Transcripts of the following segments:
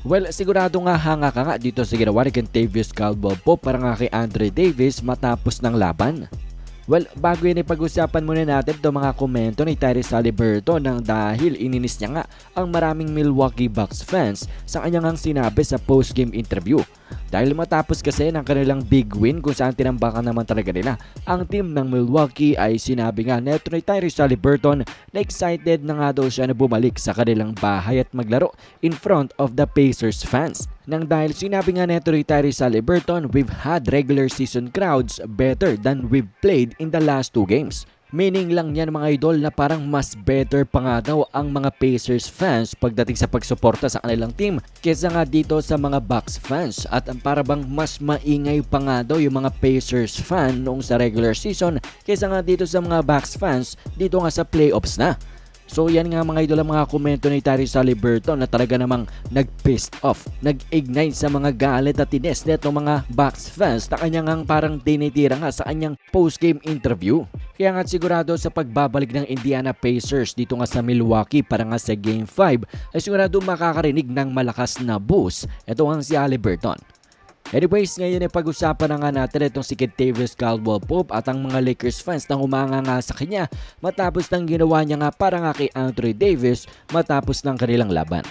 Well, sigurado nga hanga ka nga dito sa ginawa ni Kentavious Caldwell Pope para nga kay Andre Davis matapos ng laban. Well, bago yan ipag-usapan muna natin itong mga komento ni Tyrese Haliburton nang dahil ininis niya nga ang maraming Milwaukee Bucks fans sa kanyang sinabi sa post-game interview. Dahil matapos kasi ng kanilang big win kung saan tinambakan naman talaga nila ang team ng Milwaukee ay sinabi nga neto ni Tyrese Haliburton na excited na nga daw siya na bumalik sa kanilang bahay at maglaro in front of the Pacers fans. Nang dahil sinabi nga neto ni Tyrese Haliburton, we've had regular season crowds better than we've played in the last two games. Meaning lang yan mga idol na parang mas better pa nga daw ang mga Pacers fans pagdating sa pagsuporta sa kanilang team kesa nga dito sa mga Bucks fans at para bang mas maingay pa nga daw yung mga Pacers fan noong sa regular season kesa nga dito sa mga Bucks fans dito nga sa playoffs na. So yan nga mga idol ang mga komento ni Tyrese Haliburton na talaga namang nag-pissed off, nag-ignite sa mga galit at tines neto mga Bucks fans na kanyang ang parang tinitira nga sa kanyang post-game interview. Kaya nga sigurado sa pagbabalik ng Indiana Pacers dito nga sa Milwaukee para nga sa Game 5 ay sigurado makakarinig ng malakas na boost. Ito ang si Haliburton. Anyways, ngayon ay pag-usapan na nga natin itong si Kentavious Caldwell Pope at ang mga Lakers fans na humanga nga sa kanya matapos ng ginawa niya nga para nga kay Anthony Davis matapos ng kanilang laban.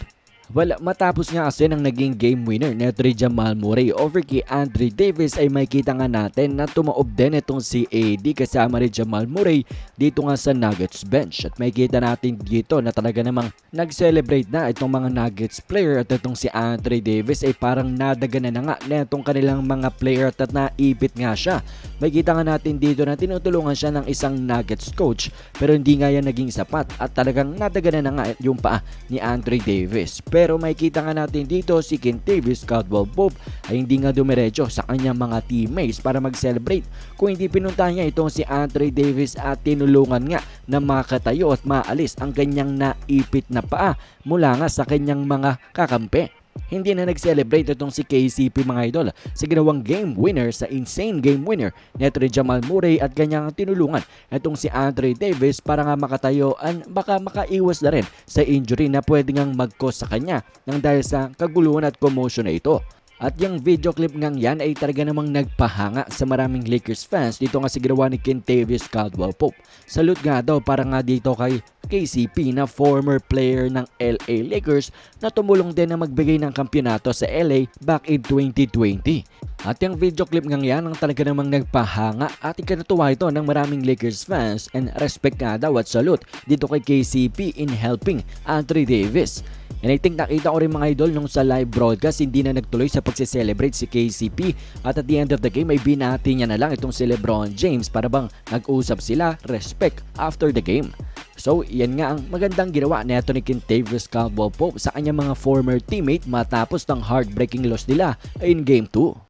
Well, matapos nga kasi ng naging game winner na ni Jamal Murray over kay Andre Davis ay makita nga natin na tumaob din itong si AD kasama ni Jamal Murray dito nga sa Nuggets bench. At makita natin dito na talaga namang nag-celebrate na itong mga Nuggets player at itong si Andre Davis ay parang nadagana na nga na itong kanilang mga player at naipit nga siya. Makita nga natin dito na tinutulungan siya ng isang Nuggets coach pero hindi nga yan naging sapat at talagang nadagana na nga yung paa ni Andre Davis. Pero makikita nga natin dito si Kentavious Caldwell Pope ay hindi nga dumiretso sa kanyang mga teammates para mag-celebrate. Kung hindi pinunta niya itong si Andre Davis at tinulungan nga na makatayo at maalis ang kanyang naipit na paa mula nga sa kanyang mga kakampi. Hindi na nag-celebrate itong si KCP mga idol sa ginawang game winner sa insane game winner ni Jamal Murray at kanyang tinulungan itong si Andre Davis para nga makatayo at baka makaiwas na rin sa injury na pwede ngang mag-cause sa kanya nang dahil sa kaguluhan at commotion na ito. At yung video clip ngang yan ay talaga namang nagpahanga sa maraming Lakers fans dito nga sa ginawa ni Kentavious Caldwell Pope. Salute nga daw para nga dito kay KCP na former player ng LA Lakers na tumulong din na magbigay ng kampyonato sa LA back in 2020. At yung video clip ngang yan ang talaga namang nagpahanga at ikanatuwa ito ng maraming Lakers fans and respect nga daw at salute dito kay KCP in helping Anthony Davis. And I think nakita ko rin mga idol nung sa live broadcast hindi na nagtuloy sa pagse-celebrate si KCP at at the end of the game ay binati niya na lang itong si Lebron James para bang nag-usap sila respect after the game. So, yan nga ang magandang ginawa ni Anthony Caldwell Pope sa kanyang mga former teammate matapos ng heartbreaking loss nila in Game 2.